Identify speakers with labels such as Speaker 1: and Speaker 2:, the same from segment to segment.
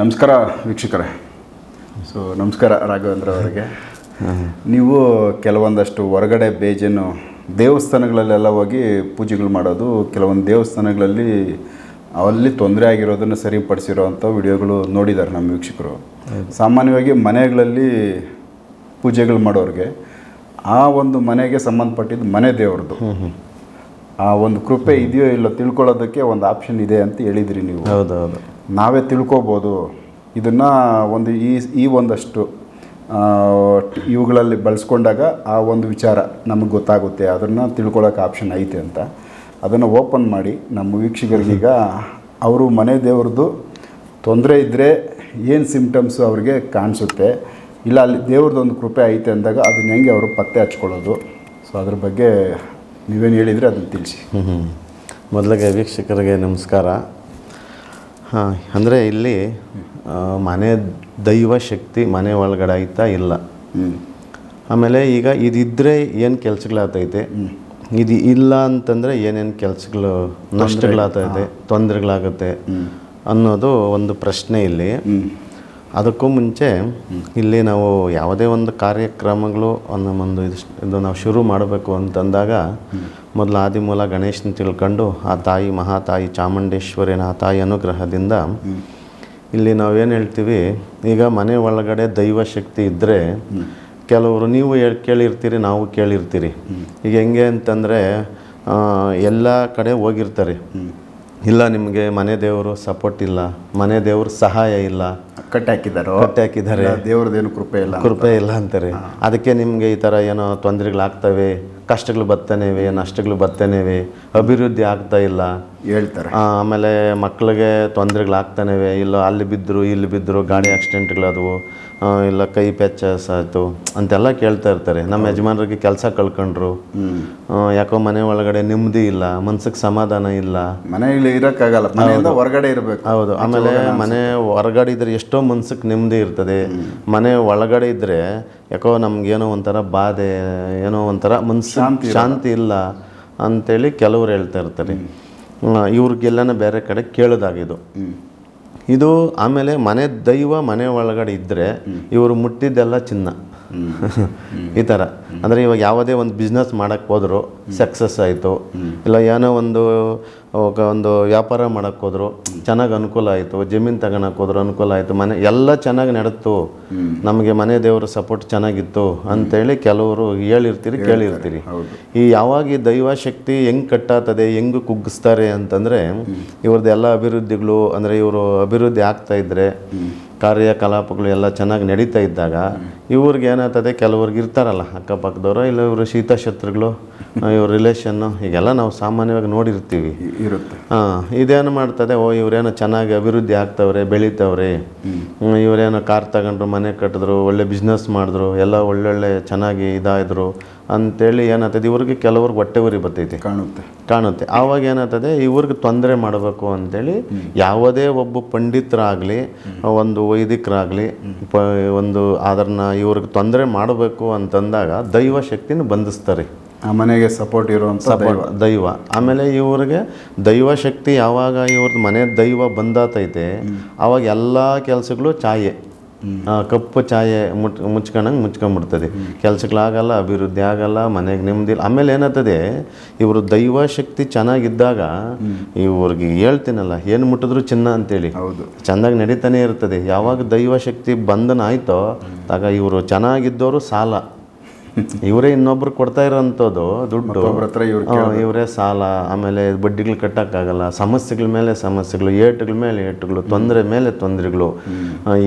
Speaker 1: ನಮಸ್ಕಾರ ವೀಕ್ಷಕರೇ. ಸೊ ನಮಸ್ಕಾರ ರಾಘವೇಂದ್ರ ಅವರಿಗೆ. ನೀವು ಕೆಲವೊಂದಷ್ಟು ಹೊರಗಡೆ ಬೇಜನ್ನು ದೇವಸ್ಥಾನಗಳಲ್ಲೆಲ್ಲ ಹೋಗಿ ಪೂಜೆಗಳು ಮಾಡೋದು ಕೆಲವೊಂದು ದೇವಸ್ಥಾನಗಳಲ್ಲಿ ಅಲ್ಲಿ ತೊಂದರೆ ಆಗಿರೋದನ್ನು ಸರಿಪಡಿಸಿರೋವಂಥ ವಿಡಿಯೋಗಳು ನೋಡಿದ್ದಾರೆ ನಮ್ಮ ವೀಕ್ಷಕರು. ಸಾಮಾನ್ಯವಾಗಿ ಮನೆಗಳಲ್ಲಿ ಪೂಜೆಗಳು ಮಾಡೋರಿಗೆ ಆ ಒಂದು ಮನೆಗೆ ಸಂಬಂಧಪಟ್ಟಿದ್ದು ಮನೆ ದೇವ್ರದ್ದು. ಆ ಒಂದು ಕೃಪೆ ಇದೆಯೋ ಇಲ್ಲೋ ತಿಳ್ಕೊಳ್ಳೋದಕ್ಕೆ ಒಂದು ಆಪ್ಷನ್ ಇದೆ ಅಂತ ಹೇಳಿದ್ರಿ ನೀವು.
Speaker 2: ಹೌದೌದು
Speaker 1: ನಾವೇ ತಿಳ್ಕೊಬೋದು. ಇದನ್ನು ಒಂದು ಈ ಈ ಒಂದಷ್ಟು ಇವುಗಳಲ್ಲಿ ಬಳಸ್ಕೊಂಡಾಗ ಆ ಒಂದು ವಿಚಾರ ನಮಗೆ ಗೊತ್ತಾಗುತ್ತೆ. ಅದನ್ನು ತಿಳ್ಕೊಳ್ಳೋಕೆ ಆಪ್ಷನ್ ಐತೆ ಅಂತ. ಅದನ್ನು ಓಪನ್ ಮಾಡಿ ನಮ್ಮ ವೀಕ್ಷಕರಿಗೀಗ ಅವರು ಮನೆ ದೇವ್ರದ್ದು ತೊಂದರೆ ಇದ್ದರೆ ಏನು ಸಿಮ್ಟಮ್ಸು ಅವ್ರಿಗೆ ಕಾಣಿಸುತ್ತೆ. ಇಲ್ಲ, ಅಲ್ಲಿ ದೇವ್ರದ್ದು ಒಂದು ಕೃಪೆ ಐತೆ ಅಂದಾಗ ಅದನ್ನ ಹೆಂಗೆ ಅವರು ಪತ್ತೆ ಹಚ್ಕೊಳ್ಳೋದು. ಸೊ ಅದ್ರ ಬಗ್ಗೆ ನೀವೇನು ಹೇಳಿದರೆ ಅದನ್ನು ತಿಳಿಸಿ.
Speaker 2: ಮೊದಲಿಗೆ ವೀಕ್ಷಕರಿಗೆ ನಮಸ್ಕಾರ. ಹಾಂ ಅಂದರೆ ಇಲ್ಲಿ ಮನೆ ದೈವ ಶಕ್ತಿ ಮನೆ ಒಳಗಡೆ ಆಯ್ತಾ ಇಲ್ಲ ಆಮೇಲೆ ಈಗ ಇದಿದ್ದರೆ ಏನು ಕೆಲಸಗಳಾಗ್ತೈತೆ ಇದು ಇಲ್ಲ ಅಂತಂದರೆ ಏನೇನು ಕೆಲಸಗಳು ನಷ್ಟಗಳಾಗ್ತೈತೆ ತೊಂದರೆಗಳಾಗುತ್ತೆ ಅನ್ನೋದು ಒಂದು ಪ್ರಶ್ನೆ ಇಲ್ಲಿ. ಅದಕ್ಕೂ ಮುಂಚೆ ಇಲ್ಲಿ ನಾವು ಯಾವುದೇ ಒಂದು ಕಾರ್ಯಕ್ರಮಗಳು ಒಂದು ಇದು ಇದು ನಾವು ಶುರು ಮಾಡಬೇಕು ಅಂತಂದಾಗ ಮೊದಲು ಆದಿಮೂಲ ಗಣೇಶನ ತಿಳ್ಕೊಂಡು ಆ ತಾಯಿ ಮಹಾತಾಯಿ ಚಾಮುಂಡೇಶ್ವರಿನ ಆ ತಾಯಿ ಅನುಗ್ರಹದಿಂದ ಇಲ್ಲಿ ನಾವೇನು ಹೇಳ್ತೀವಿ, ಈಗ ಮನೆ ಒಳಗಡೆ ದೈವ ಶಕ್ತಿ ಇದ್ದರೆ ಕೆಲವರು ನೀವು ಹೇಳಿ, ಕೇಳಿರ್ತೀರಿ, ನಾವು ಕೇಳಿರ್ತೀರಿ. ಈಗ ಹೆಂಗೆ ಅಂತಂದರೆ ಎಲ್ಲ ಕಡೆ ಹೋಗಿರ್ತಾರೆ. ಇಲ್ಲ ನಿಮಗೆ ಮನೆ ದೇವರು ಸಪೋರ್ಟ್ ಇಲ್ಲ, ಮನೆ ದೇವ್ರ ಸಹಾಯ ಇಲ್ಲ
Speaker 1: ಕಟ್ಟಿ ಹಾಕಿದ್ದಾರೋ
Speaker 2: ಕಟ್ಟಿ ಹಾಕಿದ್ದಾರೆ
Speaker 1: ದೇವ್ರದ್ದೇನು ಕೃಪೆ ಇಲ್ಲ
Speaker 2: ಕೃಪೆ ಇಲ್ಲ ಅಂತಾರೆ. ಅದಕ್ಕೆ ನಿಮಗೆ ಈ ಥರ ಏನೋ ತೊಂದರೆಗಳಾಗ್ತವೆ ಕಷ್ಟಗಳು ಬರ್ತಾನೇವೆ ನಷ್ಟಗಳು ಬರ್ತಾನೇವೆ ಅಭಿವೃದ್ಧಿ ಆಗ್ತಾ ಇಲ್ಲ.
Speaker 1: ಹೇಳ್ತಾರೆ.
Speaker 2: ಆಮೇಲೆ ಮಕ್ಕಳಿಗೆ ತೊಂದರೆಗಳಾಗ್ತಾನೇವೆ. ಇಲ್ಲ ಅಲ್ಲಿ ಬಿದ್ದರು ಇಲ್ಲಿ ಬಿದ್ದರು ಗಾಡಿ ಆಕ್ಸಿಡೆಂಟ್ಗಳಾದವು ಇಲ್ಲ ಕೈ ಪ್ಯಾಚಸ್ ಆಯಿತು ಅಂತೆಲ್ಲ ಕೇಳ್ತಾ ಇರ್ತಾರೆ. ನಮ್ಮ ಯಜಮಾನರಿಗೆ ಕೆಲಸ ಕಳ್ಕೊಂಡ್ರು. ಯಾಕೋ ಮನೆ ಒಳಗಡೆ ನೆಮ್ಮದಿ ಇಲ್ಲ ಮನ್ಸಿಗೆ ಸಮಾಧಾನ ಇಲ್ಲ.
Speaker 1: ಮನೆಯಲ್ಲಿ ಇರೋಕ್ಕಾಗಲ್ಲ ಮನೆಯಿಂದ ಹೊರಗಡೆ ಇರಬೇಕು.
Speaker 2: ಹೌದು. ಆಮೇಲೆ ಮನೆ ಹೊರಗಡೆ ಇದ್ರೆ ಎಷ್ಟೋ ಮನ್ಸಿಗೆ ನೆಮ್ಮದಿ ಇರ್ತದೆ. ಮನೆ ಒಳಗಡೆ ಇದ್ರೆ ಯಾಕೋ ನಮ್ಗೇನೋ ಒಂಥರ ಬಾಧೆ ಏನೋ ಒಂಥರ ಮನ್ಸು ಶಾಂತಿ ಇಲ್ಲ ಅಂತೇಳಿ ಕೆಲವ್ರು ಹೇಳ್ತಾ ಇರ್ತಾರೆ. ಇವ್ರಿಗೆಲ್ಲನ ಬೇರೆ ಕಡೆ ಕೇಳೋದಾಗಿದ್ದು. ಇದು ಆಮೇಲೆ ಮನೆ ದೈವ ಮನೆ ಒಳಗಡೆ ಇದ್ದರೆ ಇವರು ಮುಟ್ಟಿದ್ದೆಲ್ಲ ಚಿನ್ನ. ಈ ಥರ ಅಂದರೆ ಇವಾಗ ಯಾವುದೇ ಒಂದು ಬಿಸ್ನೆಸ್ ಮಾಡೋಕ್ಕೆ ಹೋದ್ರು ಸಕ್ಸಸ್ ಆಯಿತು. ಇಲ್ಲ ಏನೋ ಒಂದು ಒಂದು ವ್ಯಾಪಾರ ಮಾಡೋಕ್ಕೆ ಹೋದ್ರು ಚೆನ್ನಾಗಿ ಅನುಕೂಲ ಆಯಿತು. ಜಮೀನು ತಗೊಳಕ್ಕೆ ಹೋದ್ರು ಅನುಕೂಲ ಆಯಿತು. ಮನೆ ಎಲ್ಲ ಚೆನ್ನಾಗಿ ನಡೆತು. ನಮಗೆ ಮನೆ ದೇವರ ಸಪೋರ್ಟ್ ಚೆನ್ನಾಗಿತ್ತು ಅಂತೇಳಿ ಕೆಲವರು ಹೇಳಿರ್ತೀರಿ ಕೇಳಿರ್ತೀರಿ. ಈ ಯಾವಾಗ ಈ ದೈವ ಶಕ್ತಿ ಹೆಂಗೆ ಕಟ್ಟಾತದೆ ಹೆಂಗೆ ಕುಗ್ಗಿಸ್ತಾರೆ ಅಂತಂದರೆ ಇವ್ರದ್ದು ಎಲ್ಲ ಅಭಿವೃದ್ಧಿಗಳು ಅಂದರೆ ಇವರು ಅಭಿವೃದ್ಧಿ ಆಗ್ತಾ ಇದ್ದರೆ ಕಾರ್ಯಕಲಾಪಗಳು ಎಲ್ಲ ಚೆನ್ನಾಗಿ ನಡೀತಾ ಇದ್ದಾಗ ಇವ್ರಿಗೆ ಏನಾಗ್ತದೆ? ಕೆಲವ್ರಿಗೆ ಇರ್ತಾರಲ್ಲ ಅಕ್ಕಪಕ್ಕದವರು ಇಲ್ಲ ಇವರು ಶೀತಶತ್ರುಗಳು ಇವ್ರ ರಿಲೇಷನ್ನು ಹೀಗೆಲ್ಲ ನಾವು ಸಾಮಾನ್ಯವಾಗಿ ನೋಡಿರ್ತೀವಿ.
Speaker 1: ಇರುತ್ತೆ.
Speaker 2: ಹಾಂ ಇದೇನು ಮಾಡ್ತದೆ? ಓ ಇವರೇನೋ ಚೆನ್ನಾಗಿ ಅಭಿವೃದ್ಧಿ ಆಗ್ತವ್ರೆ ಬೆಳೀತವ್ರೆ. ಇವರೇನೋ ಕಾರ್ ತಗೊಂಡ್ರು ಮನೆ ಕಟ್ಟಿದ್ರು ಒಳ್ಳೆ ಬಿಸ್ನೆಸ್ ಮಾಡಿದ್ರು ಎಲ್ಲ ಒಳ್ಳೊಳ್ಳೆ ಚೆನ್ನಾಗಿ ಇದಾಯಿದ್ರು ಅಂತೇಳಿ ಏನಾಗ್ತದೆ ಇವ್ರಿಗೆ ಕೆಲವ್ರಿಗೆ ಹೊಟ್ಟೆ ಉರಿ ಬರ್ತೈತಿ.
Speaker 1: ಕಾಣುತ್ತೆ.
Speaker 2: ಕಾಣುತ್ತೆ. ಆವಾಗ ಏನಾಗ್ತದೆ ಇವ್ರಿಗೆ ತೊಂದರೆ ಮಾಡಬೇಕು ಅಂತೇಳಿ ಯಾವುದೇ ಒಬ್ಬ ಪಂಡಿತರಾಗಲಿ ಒಂದು ವೈದಿಕರಾಗಲಿ ಪ ಒಂದು ಅದನ್ನ ಇವ್ರಿಗೆ ತೊಂದರೆ ಮಾಡಬೇಕು ಅಂತಂದಾಗ ದೈವ ಶಕ್ತಿನ ಬಂಧಿಸ್ತಾರೆ.
Speaker 1: ಆ ಮನೆಗೆ ಸಪೋರ್ಟ್ ಇರುವಂಥ
Speaker 2: ಸಪೋರ್ಟ್ ದೈವ. ಆಮೇಲೆ ಇವ್ರಿಗೆ ದೈವ ಶಕ್ತಿ ಯಾವಾಗ ಇವ್ರದ್ದು ಮನೆ ದೈವ ಬಂದಾತೈತೆ ಅವಾಗ ಎಲ್ಲ ಕೆಲಸಗಳು ಛಾಯೆ ಕಪ್ಪು ಛಾಯೆ ಮುಟ್ ಮುಚ್ಕೊಂಡಂಗೆ ಮುಚ್ಕೊಂಡ್ಬಿಡ್ತದೆ ಕೆಲಸಗಳಾಗಲ್ಲ ಅಭಿವೃದ್ಧಿ ಆಗಲ್ಲ ಮನೆಗೆ ನೆಮ್ಮದಿ ಇಲ್ಲ. ಆಮೇಲೆ ಏನಾಗ್ತದೆ ಇವರು ದೈವ ಶಕ್ತಿ ಚೆನ್ನಾಗಿದ್ದಾಗ ಇವ್ರಿಗೆ ಹೇಳ್ತೀನಲ್ಲ ಏನು ಮುಟ್ಟಿದ್ರು ಚಿನ್ನ ಅಂತೇಳಿ. ಚೆನ್ನಾಗಿ ನಡೀತಾನೆ ಇರ್ತದೆ. ಯಾವಾಗ ದೈವ ಶಕ್ತಿ ಬಂಧನ ಆಯ್ತೋ ಆಗ ಇವರು ಚೆನ್ನಾಗಿದ್ದವರು ಸಾಲ. ಇವರೇ ಇನ್ನೊಬ್ರು ಕೊಡ್ತಾ ಇರೋಂಥದ್ದು ದುಡ್ಡು.
Speaker 1: ಹತ್ರ ಇವ್ರು
Speaker 2: ಇವರೇ ಸಾಲ ಆಮೇಲೆ ಬಡ್ಡಿಗಳು ಕಟ್ಟೋಕ್ಕಾಗಲ್ಲ ಸಮಸ್ಯೆಗಳ ಮೇಲೆ ಸಮಸ್ಯೆಗಳು ಏಟುಗಳ ಮೇಲೆ ಏಟುಗಳು ತೊಂದರೆ ಮೇಲೆ ತೊಂದರೆಗಳು.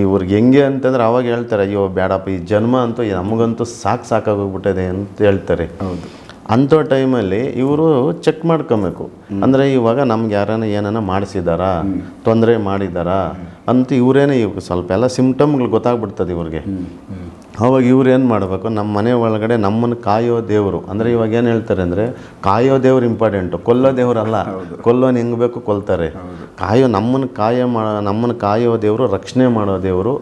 Speaker 2: ಇವ್ರಿಗೆ ಹೆಂಗೆ ಅಂತಂದ್ರೆ ಅವಾಗ ಹೇಳ್ತಾರೆ ಅಯ್ಯೋ ಬೇಡಪ್ಪ ಈ ಜನ್ಮ ಅಂತೂ ನಮಗಂತೂ ಸಾಕು ಸಾಕಾಗೋಗ್ಬಿಟ್ಟಿದೆ ಅಂತ ಹೇಳ್ತಾರೆ.
Speaker 1: ಹೌದು.
Speaker 2: ಅಂಥ ಟೈಮಲ್ಲಿ ಇವರು ಚೆಕ್ ಮಾಡ್ಕೊಬೇಕು. ಅಂದರೆ ಇವಾಗ ನಮ್ಗೆ ಯಾರನ್ನ ಏನನ್ನ ಮಾಡಿಸಿದಾರಾ ತೊಂದರೆ ಮಾಡಿದಾರಾ ಅಂತ ಇವರೇನೆ ಇವ್ ಸ್ವಲ್ಪ ಎಲ್ಲ ಸಿಮ್ಟಮ್ಗಳು ಗೊತ್ತಾಗ್ಬಿಡ್ತದೆ ಇವ್ರಿಗೆ. ಅವಾಗ ಇವ್ರು ಏನು ಮಾಡಬೇಕು? ನಮ್ಮ ಮನೆ ಒಳಗಡೆ ನಮ್ಮನ್ನು ಕಾಯೋ ದೇವರು. ಅಂದರೆ ಇವಾಗ ಏನು ಹೇಳ್ತಾರೆ ಅಂದರೆ ಕಾಯೋ ದೇವ್ರು ಇಂಪಾರ್ಟೆಂಟು ಕೊಲ್ಲೋ ದೇವರಲ್ಲ ಕೊಲ್ಲೋನು ಹೆಂಗೆ ಬೇಕು ಕೊಲ್ತಾರೆ. ಕಾಯೋ ನಮ್ಮನ್ನು ಕಾಯ ಮಾ ನಮ್ಮನ್ನು ಕಾಯೋ ದೇವರು ರಕ್ಷಣೆ ಮಾಡೋ ದೇವರು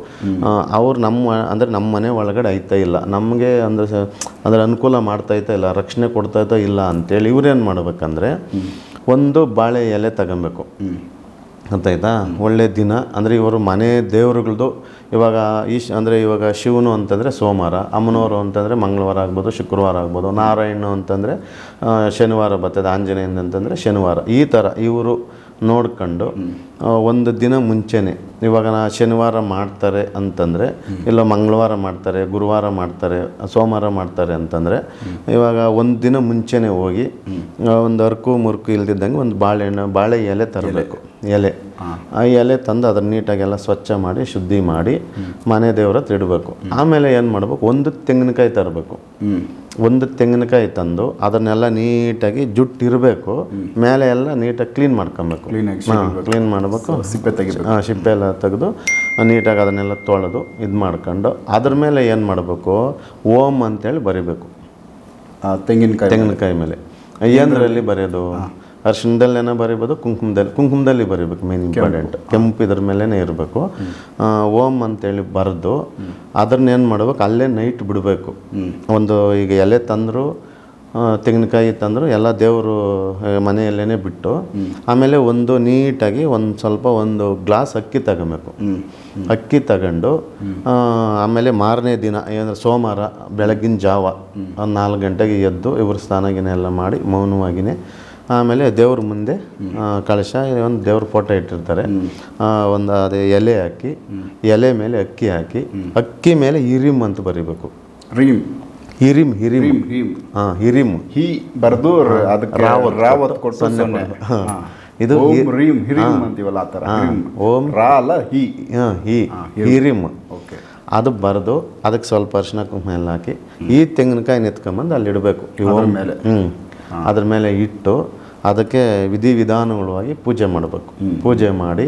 Speaker 2: ಅವ್ರು ನಮ್ಮ ಅಂದರೆ ನಮ್ಮ ಮನೆ ಒಳಗಡೆ ಐತಾ ಇಲ್ಲ. ನಮಗೆ ಅಂದರೆ ಅಂದರೆ ಅನುಕೂಲ ಮಾಡ್ತಾಯ್ತಾ ಇಲ್ಲ ರಕ್ಷಣೆ ಕೊಡ್ತಾಯ್ತಾ ಇಲ್ಲ ಅಂತೇಳಿ ಇವ್ರೇನು ಮಾಡ್ಬೇಕಂದ್ರೆ ಒಂದು ಬಾಳೆ ಎಲೆ ತಗೊಬೇಕು. ಗೊತ್ತಾಯ್ತಾ ಒಳ್ಳೆ ದಿನ. ಅಂದರೆ ಇವರು ಮನೆ ದೇವರುಗಳದ್ದು ಇವಾಗ ಈಶ್, ಅಂದರೆ ಇವಾಗ ಶಿವನು ಅಂತಂದರೆ ಸೋಮವಾರ, ಅಮ್ಮನವರು ಅಂತಂದರೆ ಮಂಗಳವಾರ ಆಗ್ಬೋದು, ಶುಕ್ರವಾರ ಆಗ್ಬೋದು ನಾರಾಯಣ ಅಂತಂದರೆ ಶನಿವಾರ ಬರ್ತದೆ, ಆಂಜನೇಯನ ಅಂತಂದರೆ ಶನಿವಾರ. ಈ ಥರ ಇವರು ನೋಡ್ಕೊಂಡು ಒಂದು ದಿನ ಮುಂಚೆನೆ, ಇವಾಗ ನಾ ಶನಿವಾರ ಮಾಡ್ತಾರೆ ಅಂತಂದರೆ, ಇಲ್ಲ ಮಂಗಳವಾರ ಮಾಡ್ತಾರೆ, ಗುರುವಾರ ಮಾಡ್ತಾರೆ, ಸೋಮವಾರ ಮಾಡ್ತಾರೆ ಅಂತಂದರೆ, ಇವಾಗ ಒಂದು ದಿನ ಮುಂಚೆನೆ ಹೋಗಿ ಒಂದು ಅರ್ಕು ಮುರ್ಕು ಇಲ್ದಿದ್ದಂಗೆ ಒಂದು ಬಾಳೆಹಣ್ಣು, ಬಾಳೆ ಎಲೆ ತರಬೇಕು. ಎಲೆ. ಆ ಎಲೆ ತಂದು ನೀಟಾಗಿ ನೀಟಾಗೆಲ್ಲ ಸ್ವಚ್ಛ ಮಾಡಿ ಶುದ್ಧಿ ಮಾಡಿ ಮನೆ ದೇವರ ಹತ್ರ ಇಡಬೇಕು. ಆಮೇಲೆ ಏನು ಮಾಡಬೇಕು? ಒಂದು ತೆಂಗಿನಕಾಯಿ ತರಬೇಕು. ಒಂದು ತೆಂಗಿನಕಾಯಿ ತಂದು ಅದನ್ನೆಲ್ಲ ನೀಟಾಗಿ ಜುಟ್ಟಿರಬೇಕು. ಮೇಲೆ ಎಲ್ಲ ನೀಟಾಗಿ ಕ್ಲೀನ್ ಮಾಡ್ಕೊಬೇಕು. ಕ್ಲೀನ್ ಮಾಡಬೇಕು.
Speaker 1: ಸಿಪ್ಪೆ ತೆಗಿಬೇಕು.
Speaker 2: ಹಾಂ ಸಿಪ್ಪೆ ಎಲ್ಲ ತೆಗೆದು ನೀಟಾಗಿ ಅದನ್ನೆಲ್ಲ ತೊಳೆದು ಇದು ಮಾಡ್ಕೊಂಡು ಅದ್ರ ಮೇಲೆ ಏನು ಮಾಡಬೇಕು? ಓಮ್ ಅಂತೇಳಿ ಬರಿಬೇಕು.
Speaker 1: ಆ, ತೆಂಗಿನಕಾಯಿ
Speaker 2: ತೆಂಗಿನಕಾಯಿ ಮೇಲೆ. ಏನರಲ್ಲಿ ಬರೆಯೋದು? ಅರ್ಶಿಣದಲ್ಲೇನೋ ಬರಿಬೋದು ಕುಂಕುಮದಲ್ಲಿ ಕುಂಕುಮದಲ್ಲಿ ಬರಿಬೇಕು ಮೇನ್ ಇಂಪಾರ್ಟೆಂಟ್ ಕೆಂಪು ಇದ್ರ ಮೇಲೇ ಇರಬೇಕು. ಓಮ್ ಅಂತೇಳಿ ಬರೆದು ಅದನ್ನೇನು ಮಾಡ್ಬೇಕು ಅಲ್ಲೇ ನೈಟ್ ಬಿಡಬೇಕು. ಒಂದು ಈಗ ಎಲೆ ತಂದರು ತೆಂಗಿನಕಾಯಿ ತಂದರು ಎಲ್ಲ ದೇವರು ಮನೆಯಲ್ಲೇ ಬಿಟ್ಟು ಆಮೇಲೆ ಒಂದು ನೀಟಾಗಿ ಒಂದು ಸ್ವಲ್ಪ ಒಂದು ಗ್ಲಾಸ್ ಅಕ್ಕಿ ತಗೋಬೇಕು. ಅಕ್ಕಿ ತಗೊಂಡು ಆಮೇಲೆ ಮಾರನೇ ದಿನ ಏನಂದ್ರೆ ಸೋಮವಾರ ಬೆಳಗಿನ ಜಾವ ಒಂದು ನಾಲ್ಕು ಗಂಟೆಗೆ ಎದ್ದು ಇವರು ಸ್ನಾನಗಿನ ಎಲ್ಲ ಮಾಡಿ ಮೌನವಾಗಿನೇ ಆಮೇಲೆ ದೇವ್ರ ಮುಂದೆ ಕಳಶ ಒಂದು ದೇವ್ರ ಫೋಟೋ ಇಟ್ಟಿರ್ತಾರೆ. ಒಂದು ಅದೇ ಎಲೆ ಹಾಕಿ ಎಲೆ ಮೇಲೆ ಅಕ್ಕಿ ಹಾಕಿ ಅಕ್ಕಿ ಮೇಲೆ ಹಿರಿಮ್ ಅಂತ ಬರಿಬೇಕು.
Speaker 1: ರೀಮ್
Speaker 2: ಹಿರಿಮ್ ಹಿರಿಮ್.
Speaker 1: ರೀಮ್ ರೀಮ್
Speaker 2: ಹಾಂ ಹಿರಿಮ್.
Speaker 1: ಹಿ ಬರೆದು ಅದಕ್ಕೆ ರಾವತ್. ಕೊಟ್ಟು ಹಾ.
Speaker 2: ಇದು
Speaker 1: ರೀಮ್ ಹಿರಿಮ್ ಅಂತೀವಲ್ಲ ಆ ಥರ.
Speaker 2: ಓಂ
Speaker 1: ರಾ ಅಲ್ಲ ಹಿ.
Speaker 2: ಹಾಂ ಹಿ. ಹಿರಿಮ್.
Speaker 1: ಓಕೆ.
Speaker 2: ಅದು ಬರೆದು ಅದಕ್ಕೆ ಸ್ವಲ್ಪ ಅರ್ಶಿನ ಕುಂಕುಮ ಎಲ್ಲ ಹಾಕಿ ಈ ತೆಂಗಿನಕಾಯಿ ನೆತ್ಕೊಂಬಂದು ಅಲ್ಲಿ ಇಡಬೇಕು.
Speaker 1: ಮೇಲೆ.
Speaker 2: ಹ್ಞೂ ಅದ್ರ ಮೇಲೆ ಇಟ್ಟು ಅದಕ್ಕೆ ವಿಧಿ ವಿಧಾನಗಳಾಗಿ ಪೂಜೆ ಮಾಡಬೇಕು. ಪೂಜೆ ಮಾಡಿ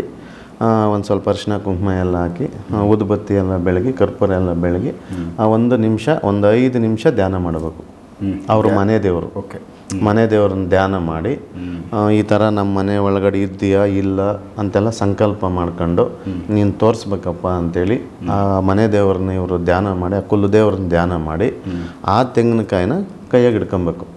Speaker 2: ಒಂದು ಸ್ವಲ್ಪ ಅರಿಶಿನ ಕುಂಕುಮ ಎಲ್ಲ ಹಾಕಿ ಊದುಬತ್ತಿ ಎಲ್ಲ ಬೆಳಗಿ ಕರ್ಪೂರ ಎಲ್ಲ ಬೆಳಗಿ ಆ ಒಂದು ನಿಮಿಷ ಒಂದು ಐದು ನಿಮಿಷ ಧ್ಯಾನ ಮಾಡಬೇಕು. ಅವರು ಮನೆ ದೇವರು.
Speaker 1: ಓಕೆ.
Speaker 2: ಮನೆ ದೇವ್ರನ್ನ ಧ್ಯಾನ ಮಾಡಿ ಈ ಥರ ನಮ್ಮ ಮನೆ ಒಳಗಡೆ ಇದ್ದೀಯಾ ಇಲ್ಲ ಅಂತೆಲ್ಲ ಸಂಕಲ್ಪ ಮಾಡ್ಕೊಂಡು ನೀನು ತೋರಿಸ್ಬೇಕಪ್ಪ ಅಂಥೇಳಿ ಆ ಮನೆ ದೇವ್ರನ್ನ ಇವರು ಧ್ಯಾನ ಮಾಡಿ ಆ ಕುಲ್ಲು ದೇವ್ರನ್ನ ಧ್ಯಾನ ಮಾಡಿ ಆ ತೆಂಗಿನಕಾಯಿನ ಕೈಯಾಗಿ ಹಿಡ್ಕೊಬೇಕು.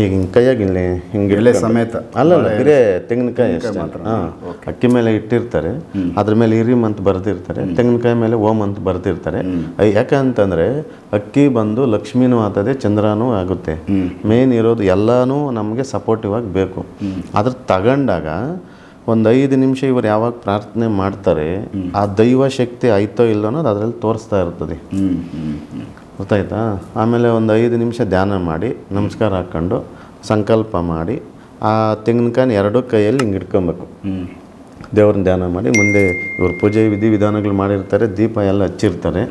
Speaker 2: ಈಗ ಹಿಂಗೆ ಕೈಯಾಗಿ ಇಲ್ಲಿ ಹಿಂಗೆ
Speaker 1: ಎಲೆ ಸಮೇತ.
Speaker 2: ಅಲ್ಲ ಬೇರೆ ತೆಂಗಿನಕಾಯಿ ಅಷ್ಟೇ. ಹಾಂ ಅಕ್ಕಿ ಮೇಲೆ ಇಟ್ಟಿರ್ತಾರೆ. ಅದ್ರ ಮೇಲೆ ಇರಿಮ್ ಅಂತ ಬರೆದಿರ್ತಾರೆ ತೆಂಗಿನಕಾಯಿ ಮೇಲೆ ಓಮ್ ಅಂತ ಬರೆದಿರ್ತಾರೆ. ಯಾಕಂತಂದ್ರೆ ಅಕ್ಕಿ ಬಂದು ಲಕ್ಷ್ಮೀನೂ ಆತದೆ ಚಂದ್ರನೂ ಆಗುತ್ತೆ. ಮೇನ್ ಇರೋದು ಎಲ್ಲನೂ ನಮಗೆ ಸಪೋರ್ಟಿವ್ ಆಗಿ ಬೇಕು. ಅದ್ರ ತಗೊಂಡಾಗ ಒಂದು ಐದು ನಿಮಿಷ ಇವರು ಯಾವಾಗ ಪ್ರಾರ್ಥನೆ ಮಾಡ್ತಾರೆ ಆ ದೈವ ಶಕ್ತಿ ಆಯ್ತೋ ಇಲ್ಲೋ ಅನ್ನೋದು ಅದರಲ್ಲಿ ತೋರಿಸ್ತಾ ಇರ್ತದೆ. ಗೊತ್ತಾಯ್ತಾ? ಆಮೇಲೆ ಒಂದು ಐದು ನಿಮಿಷ ಧ್ಯಾನ ಮಾಡಿ ನಮಸ್ಕಾರ ಹಾಕ್ಕೊಂಡು ಸಂಕಲ್ಪ ಮಾಡಿ ಆ ತೆಂಗಿನಕಾಯಿ ಎರಡೂ ಕೈಯಲ್ಲಿ ಹಿಂಗೆ ಇಟ್ಕೊಬೇಕು. ದೇವ್ರನ್ನ ಧ್ಯಾನ ಮಾಡಿ ಮುಂದೆ ಇವರು ಪೂಜೆ ವಿಧಿ ವಿಧಾನಗಳು ಮಾಡಿರ್ತಾರೆ ದೀಪ ಎಲ್ಲ ಹಚ್ಚಿರ್ತಾರೆ.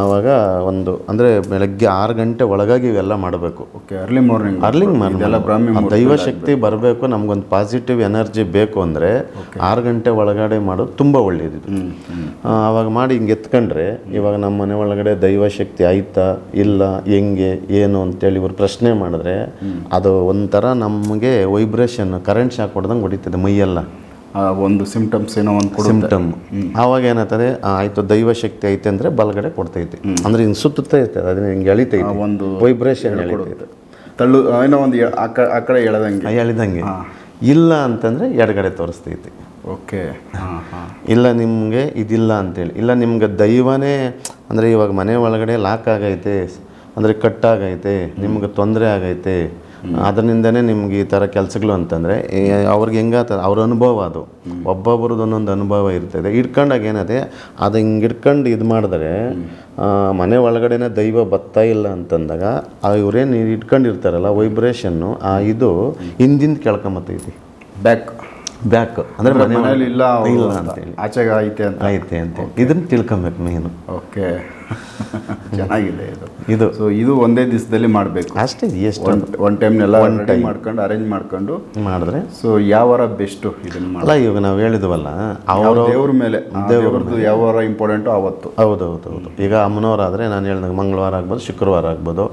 Speaker 2: ಆವಾಗ ಒಂದು ಅಂದರೆ ಬೆಳಗ್ಗೆ ಆರು ಗಂಟೆ ಒಳಗಾಗಿ ಇವೆಲ್ಲ ಮಾಡಬೇಕು.
Speaker 1: ಓಕೆ ಅರ್ಲಿ ಮಾರ್ನಿಂಗ್
Speaker 2: ಅರ್ಲಿಂಗ್
Speaker 1: ಮಾರ್ನಿಂಗ್ ಎಲ್ಲ
Speaker 2: ಬ್ರಾಹ್ಮಣ ದೈವ ಶಕ್ತಿ ಬರಬೇಕು ನಮಗೊಂದು ಪಾಸಿಟಿವ್ ಎನರ್ಜಿ ಬೇಕು ಅಂದರೆ ಆರು ಗಂಟೆ ಒಳಗಡೆ ಮಾಡೋದು ತುಂಬ ಒಳ್ಳೆಯದು. ಆವಾಗ ಮಾಡಿ ಹಿಂಗೆ ಎತ್ಕೊಂಡ್ರೆ ಇವಾಗ ನಮ್ಮ ಮನೆ ಒಳಗಡೆ ದೈವ ಶಕ್ತಿ ಆಯ್ತಾ ಇಲ್ಲ ಹೆಂಗೆ ಏನು ಅಂತೇಳಿ ಇವರು ಪ್ರಶ್ನೆ ಮಾಡಿದ್ರೆ ಅದು ಒಂಥರ ನಮಗೆ ವೈಬ್ರೇಷನ್ ಕರೆಂಟ್ ಶಾಕ್ ಹೊಡೆದಂಗೆ ಹೊಡಿತದೆ ಮೈಯೆಲ್ಲ.
Speaker 1: ಒಂದು ಸಿಂಪ್ಟಮ್ಸ್ ಏನೋ ಒಂದು
Speaker 2: ಸಿಂಪ್ಟಮ್ ಆವಾಗ ಏನಾಗ್ತದೆ ಆಯಿತು ಆಯ್ತು ದೈವ ಶಕ್ತಿ ಐತೆ ಅಂದರೆ ಬಲಗಡೆ ಕೊಡ್ತೈತಿ ಅಂದ್ರೆ ಹಿಂಗೆ ಸುತ್ತುತ್ತಾ ಇರ್ತದೆ ಅದನ್ನ ಹಿಂಗೆ ಎಳಿತೈತಿ
Speaker 1: ಒಂದು
Speaker 2: ವೈಬ್ರೇಷನ್
Speaker 1: ತಳ್ಳು ಏನೋ ಒಂದು ಆ ಆ ಕಡೆ ಎಳೆದಂಗೆ.
Speaker 2: ಎಳೆದಂಗೆ. ಇಲ್ಲ ಅಂತಂದರೆ ಎಡಗಡೆ ತೋರಿಸ್ತೈತಿ
Speaker 1: ಓಕೆ.
Speaker 2: ಇಲ್ಲ ನಿಮಗೆ ಇದಿಲ್ಲ ಅಂತೇಳಿ. ಇಲ್ಲ ನಿಮ್ಗೆ ದೈವನೇ ಅಂದರೆ ಇವಾಗ ಮನೆ ಒಳಗಡೆ ಲಾಕ್ ಆಗೈತೆ ಅಂದರೆ ಕಟ್ಟಾಗೈತೆ ನಿಮ್ಗೆ ತೊಂದರೆ ಆಗೈತೆ ಅದರಿಂದನೇ ನಿಮ್ಗೆ ಈ ಥರ ಕೆಲಸಗಳು ಅಂತಂದರೆ ಅವ್ರಿಗೆ ಹೆಂಗಾಗ್ತದೆ ಅವ್ರ ಅನುಭವ ಅದು. ಒಬ್ಬೊಬ್ರದ್ದು ಒಂದೊಂದು ಅನುಭವ ಇರ್ತದೆ. ಇಟ್ಕೊಂಡಾಗ ಏನದೆ ಅದು ಹಿಂಗೆ ಇಟ್ಕೊಂಡು ಇದು ಮಾಡಿದ್ರೆ ಮನೆ ಒಳಗಡೆನೇ ದೈವ ಬತ್ತಾ ಇಲ್ಲ ಅಂತಂದಾಗ ಆ ಇವ್ರೇನು ಇಟ್ಕೊಂಡಿರ್ತಾರಲ್ಲ ವೈಬ್ರೇಷನ್ನು ಆ ಇದು ಹಿಂದಿಂದ ಕೆಳ್ಕೊಂಬತ್ತೈತಿ.
Speaker 1: ಬ್ಯಾಕ್
Speaker 2: ಬ್ಯಾಕ್ ಅಂದರೆ
Speaker 1: ಮನೆಯಲ್ಲಿ ಇಲ್ಲ
Speaker 2: ಇಲ್ಲ
Speaker 1: ಅಂತ.
Speaker 2: ಅಂತೇಳಿ
Speaker 1: ಆಚೆಗೆ ಐತೆ ಅಂತ.
Speaker 2: ಐತೆ ಅಂತ ಇದನ್ನ ತಿಳ್ಕೊಬೇಕು ಮೇನು
Speaker 1: ಓಕೆ ಚೆನ್ನಾಗಿದೆ ಇದು.
Speaker 2: ಇದು
Speaker 1: ಸೊ ಇದು ಒಂದೇ ದಿವಸದಲ್ಲಿ ಮಾಡಬೇಕು.
Speaker 2: ಅಷ್ಟೇ ಎಷ್ಟು?
Speaker 1: ಒನ್ ಒನ್ ಟೈಮ್ ಮಾಡ್ಕೊಂಡು ಅರೇಂಜ್ ಮಾಡ್ಕೊಂಡು.
Speaker 2: ಮಾಡಿದ್ರೆ?
Speaker 1: ಸೊ ಯಾವ ವಾರ ಬೆಸ್ಟು ಇದನ್ನು ಮಾಡಿ
Speaker 2: ಅಲ್ಲ ಇವಾಗ ನಾವು ಹೇಳಿದ್ವಲ್ಲ ಅವರು
Speaker 1: ದೇವ್ರ ಮೇಲೆ ದೇವ್ರದ್ದು ಯಾವ ವಾರ ಇಂಪಾರ್ಟೆಂಟು ಅವತ್ತು?
Speaker 2: ಹೌದು ಹೌದು ಈಗ ಅಮ್ಮನವರಾದರೆ ನಾನು ಹೇಳಿದಾಗ ಮಂಗಳವಾರ ಆಗ್ಬೋದು ಶುಕ್ರವಾರ ಆಗ್ಬೋದು.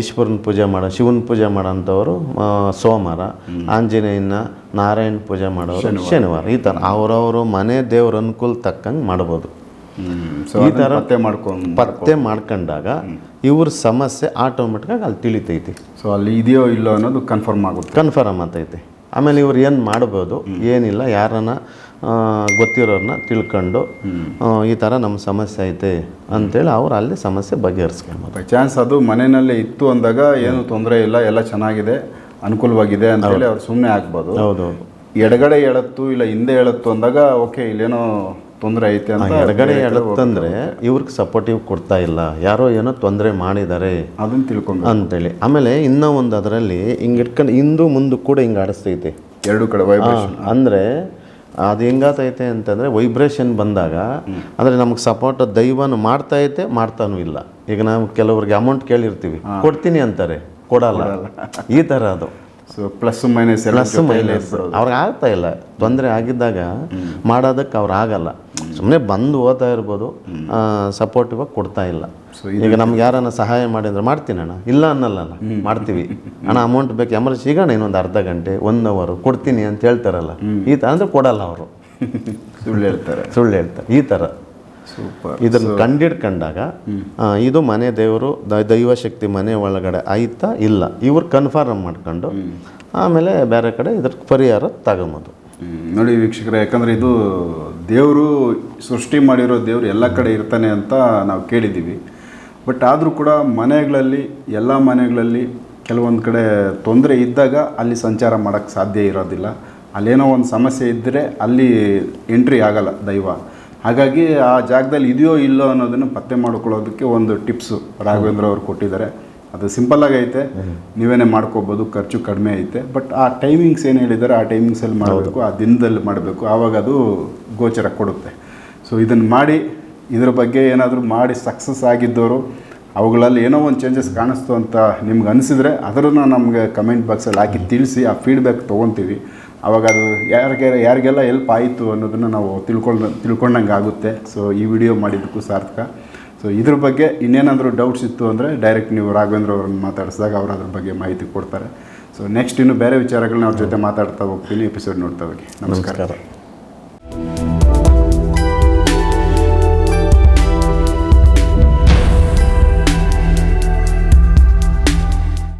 Speaker 2: ಈಶ್ವರನ ಪೂಜೆ ಮಾಡೋ ಶಿವನ ಪೂಜೆ ಮಾಡೋಂಥವ್ರು ಸೋಮವಾರ ಆಂಜನೇಯನ ನಾರಾಯಣ ಪೂಜೆ ಮಾಡೋರು ಶನಿವಾರ. ಈ ಥರ ಅವರವರು ಮನೆ ದೇವ್ರ ಅನುಕೂಲ ತಕ್ಕಂಗೆ ಮಾಡ್ಬೋದು.
Speaker 1: ಈ ಥರ ಪತ್ತೆ ಮಾಡ್ಕೊಂಡು
Speaker 2: ಪತ್ತೆ ಮಾಡ್ಕೊಂಡಾಗ ಇವ್ರ ಸಮಸ್ಯೆ ಆಟೋಮೆಟಿಕಾಗಿ ಅಲ್ಲಿ ತಿಳಿತೈತಿ.
Speaker 1: ಸೊ ಅಲ್ಲಿ ಇದೆಯೋ ಇಲ್ಲೋ ಅನ್ನೋದು ಕನ್ಫರ್ಮ್ ಆಗುತ್ತೆ.
Speaker 2: ಕನ್ಫರ್ಮ್ ಆಗ್ತೈತಿ ಆಮೇಲೆ ಇವ್ರು ಏನು ಮಾಡ್ಬೋದು ಏನಿಲ್ಲ ಯಾರನ್ನ ಗೊತ್ತಿರೋರನ್ನ ತಿಳ್ಕೊಂಡು ಈ ಥರ ನಮ್ಮ ಸಮಸ್ಯೆ ಐತೆ ಅಂತೇಳಿ ಅವ್ರು ಅಲ್ಲಿ ಸಮಸ್ಯೆ ಬಗೆಹರಿಸ್ಕೊಂಡ್ಬೋದು
Speaker 1: ಬೈ ಚಾನ್ಸ್ ಅದು ಮನೆಯಲ್ಲೇ ಇತ್ತು ಅಂದಾಗ ಏನು ತೊಂದರೆ ಇಲ್ಲ ಎಲ್ಲ ಚೆನ್ನಾಗಿದೆ ಅನುಕೂಲವಾಗಿದೆ ಅಂತೇಳಿ ಅವ್ರು ಸುಮ್ಮನೆ ಆಗ್ಬೋದು
Speaker 2: ಹೌದು
Speaker 1: ಎಡಗಡೆ ಹೇಳತ್ತು ಇಲ್ಲ ಹಿಂದೆ ಹೇಳತ್ತು ಅಂದಾಗ ಓಕೆ ಇಲ್ಲೇನೋ ತೊಂದರೆ ಐತೆ ಅಂತ
Speaker 2: ಎಡಗಡೆ ಹೇಳುತ್ತಂದ್ರೆ ಇವ್ರಿಗೆ ಸಪೋರ್ಟಿವ್ ಕೊಡ್ತಾ ಇಲ್ಲ. ಯಾರೋ ಏನೋ ತೊಂದರೆ ಮಾಡಿದ್ದಾರೆ
Speaker 1: ಅದನ್ನ ತಿಳ್ಕೊಂಡು
Speaker 2: ಅಂತೇಳಿ. ಆಮೇಲೆ ಇನ್ನೂ ಒಂದು ಅದರಲ್ಲಿ ಹಿಂಗೆ ಇಟ್ಕೊಂಡು ಹಿಂದೂ ಮುಂದೆ ಕೂಡ ಹಿಂಗೆ ಆಡಿಸ್ತೈತೆ.
Speaker 1: ಎರಡು ಕಡೆ ವೈಬ್ರೇಷನ್
Speaker 2: ಅಂದರೆ ಅದು ಹೆಂಗಾತೈತೆ ಅಂತಂದರೆ ವೈಬ್ರೇಷನ್ ಬಂದಾಗ ಅಂದರೆ ನಮಗೆ ಸಪೋರ್ಟ್ ದೈವನು ಮಾಡ್ತಾ ಐತೆ ಮಾಡ್ತಾನೂ ಇಲ್ಲ. ಈಗ ನಾವು ಕೆಲವ್ರಿಗೆ ಅಮೌಂಟ್ ಕೇಳಿರ್ತೀವಿ. ಕೊಡ್ತೀನಿ ಅಂತಾರೆ. ಕೊಡಲ್ಲ. ಈ ಥರ ಅದು.
Speaker 1: So plus minus
Speaker 2: plus minus ಅವ್ರಿಗೆ ಆಗ್ತಾ ಇಲ್ಲ. ತೊಂದರೆ ಆಗಿದ್ದಾಗ ಮಾಡೋದಕ್ಕೆ ಅವ್ರು ಆಗಲ್ಲ. ಸುಮ್ಮನೆ ಬಂದು ಓದ್ತಾ ಇರ್ಬೋದು ಸಪೋರ್ಟಿವ್ ಆಗಿ ಕೊಡ್ತಾ ಇಲ್ಲ. ಈಗ ನಮ್ಗೆ ಯಾರನ್ನ ಸಹಾಯ ಮಾಡಿ ಅಂದ್ರೆ ಮಾಡ್ತೀನಿ ಅಣ್ಣ. ಇಲ್ಲ ಅನ್ನಲ್ಲ ಮಾಡ್ತೀವಿ. ಅಣ್ಣ ಅಮೌಂಟ್ ಬೇಕು. ಎಮರ್ಜೆನ್ಸಿ ಈಗ ಇನ್ನೊಂದು ಅರ್ಧ ಗಂಟೆ ಒನ್ ಅವರು ಕೊಡ್ತೀನಿ ಅಂತ ಹೇಳ್ತಾರಲ್ಲ. ಈ ಥರ ಅಂದ್ರೆ ಕೊಡಲ್ಲ ಅವರು.
Speaker 1: ಸುಳ್ಳು ಹೇಳ್ತಾರೆ.
Speaker 2: ಸುಳ್ಳು ಹೇಳ್ತಾರೆ. ಈ ಥರ
Speaker 1: ಸೂಪರ್
Speaker 2: ಇದನ್ನು ಕಂಡಿಡ್ಕೊಂಡಾಗ ಇದು ಮನೆ ದೇವರು ದೈವ ದೈವಶಕ್ತಿ ಮನೆ ಒಳಗಡೆ ಆಯ್ತಾ ಇಲ್ಲ? ಇವ್ರು ಕನ್ಫರ್ಮ್ ಮಾಡ್ಕೊಂಡು ಆಮೇಲೆ ಬೇರೆ ಕಡೆ ಇದ್ರ ಪರಿಹಾರ ತಗೊಂಬೋದು.
Speaker 1: ನೋಡಿ ವೀಕ್ಷಕರೇ ಯಾಕಂದರೆ ಇದು ದೇವರು ಸೃಷ್ಟಿ ಮಾಡಿರೋ ದೇವರು ಎಲ್ಲ ಕಡೆ ಇರ್ತಾನೆ ಅಂತ ನಾವು ಕೇಳಿದ್ದೀವಿ. ಬಟ್ ಆದರೂ ಕೂಡ ಮನೆಗಳಲ್ಲಿ ಎಲ್ಲ ಮನೆಗಳಲ್ಲಿ ಕೆಲವೊಂದು ಕಡೆ ತೊಂದರೆ ಇದ್ದಾಗ ಅಲ್ಲಿ ಸಂಚಾರ ಮಾಡೋಕ್ಕೆ ಸಾಧ್ಯ ಇರೋದಿಲ್ಲ. ಅಲ್ಲೇನೋ ಒಂದು ಸಮಸ್ಯೆ ಇದ್ದರೆ ಅಲ್ಲಿ ಎಂಟ್ರಿ ಆಗಲ್ಲ ದೈವ. ಹಾಗಾಗಿ ಆ ಜಾಗದಲ್ಲಿ ಇದೆಯೋ ಇಲ್ಲೋ ಅನ್ನೋದನ್ನು ಪತ್ತೆ ಮಾಡ್ಕೊಳ್ಳೋದಕ್ಕೆ ಒಂದು ಟಿಪ್ಸು ರಾಘವೇಂದ್ರ ಅವರು ಕೊಟ್ಟಿದ್ದಾರೆ. ಅದು ಸಿಂಪಲ್ಲಾಗಿ ಐತೆ. ನೀವೇನೇ ಮಾಡ್ಕೋಬೋದು, ಖರ್ಚು ಕಡಿಮೆ ಐತೆ. ಬಟ್ ಆ ಟೈಮಿಂಗ್ಸ್ ಏನು ಹೇಳಿದ್ದಾರೆ, ಆ ಟೈಮಿಂಗ್ಸಲ್ಲಿ ಮಾಡಬೇಕು, ಆ ದಿನದಲ್ಲಿ ಮಾಡಬೇಕು. ಆವಾಗ ಅದು ಗೋಚರ ಕೊಡುತ್ತೆ. ಸೊ ಇದನ್ನು ಮಾಡಿ, ಇದರ ಬಗ್ಗೆ ಏನಾದರೂ ಮಾಡಿ ಸಕ್ಸಸ್ ಆಗಿದ್ದವರು, ಅವುಗಳಲ್ಲಿ ಏನೋ ಒಂದು ಚೇಂಜಸ್ ಕಾಣಿಸ್ತು ಅಂತ ನಿಮ್ಗೆ ಅನಿಸಿದ್ರೆ ಅದನ್ನು ನಮಗೆ ಕಮೆಂಟ್ ಬಾಕ್ಸಲ್ಲಿ ಹಾಕಿ ತಿಳಿಸಿ, ಆ ಫೀಡ್ಬ್ಯಾಕ್ ತೊಗೊತೀವಿ. ಅವಾಗ ಅದು ಯಾರಿಗೆ, ಯಾರಿಗೆಲ್ಲ ಎಲ್ಪ್ ಆಯಿತು ಅನ್ನೋದನ್ನು ನಾವು ತಿಳ್ಕೊಂಡು ತಿಳ್ಕೊಂಡಂಗೆ ಆಗುತ್ತೆ ಸೊ ಈ ವಿಡಿಯೋ ಮಾಡಿದ್ದಕ್ಕೂ ಸಾರ್ಥಕ. ಸೊ ಇದ್ರ ಬಗ್ಗೆ ಇನ್ನೇನಾದರೂ ಡೌಟ್ಸ್ ಇತ್ತು ಅಂದರೆ ಡೈರೆಕ್ಟ್ ನೀವು ರಾಘವೇಂದ್ರ ಅವ್ರನ್ನ ಮಾತಾಡಿಸಿದಾಗ ಅವರು ಅದ್ರ ಬಗ್ಗೆ ಮಾಹಿತಿ ಕೊಡ್ತಾರೆ. ಸೊ ನೆಕ್ಸ್ಟ್ ಇನ್ನು ಬೇರೆ ವಿಚಾರಗಳನ್ನ ಅವ್ರ ಜೊತೆ ಮಾತಾಡ್ತಾ ಹೋಗ್ತೀನಿ ಎಪಿಸೋಡ್ ನೋಡ್ತಾ ಹೋಗಿ. ನಮಸ್ಕಾರ.
Speaker 2: ನಮಸ್ಕಾರ.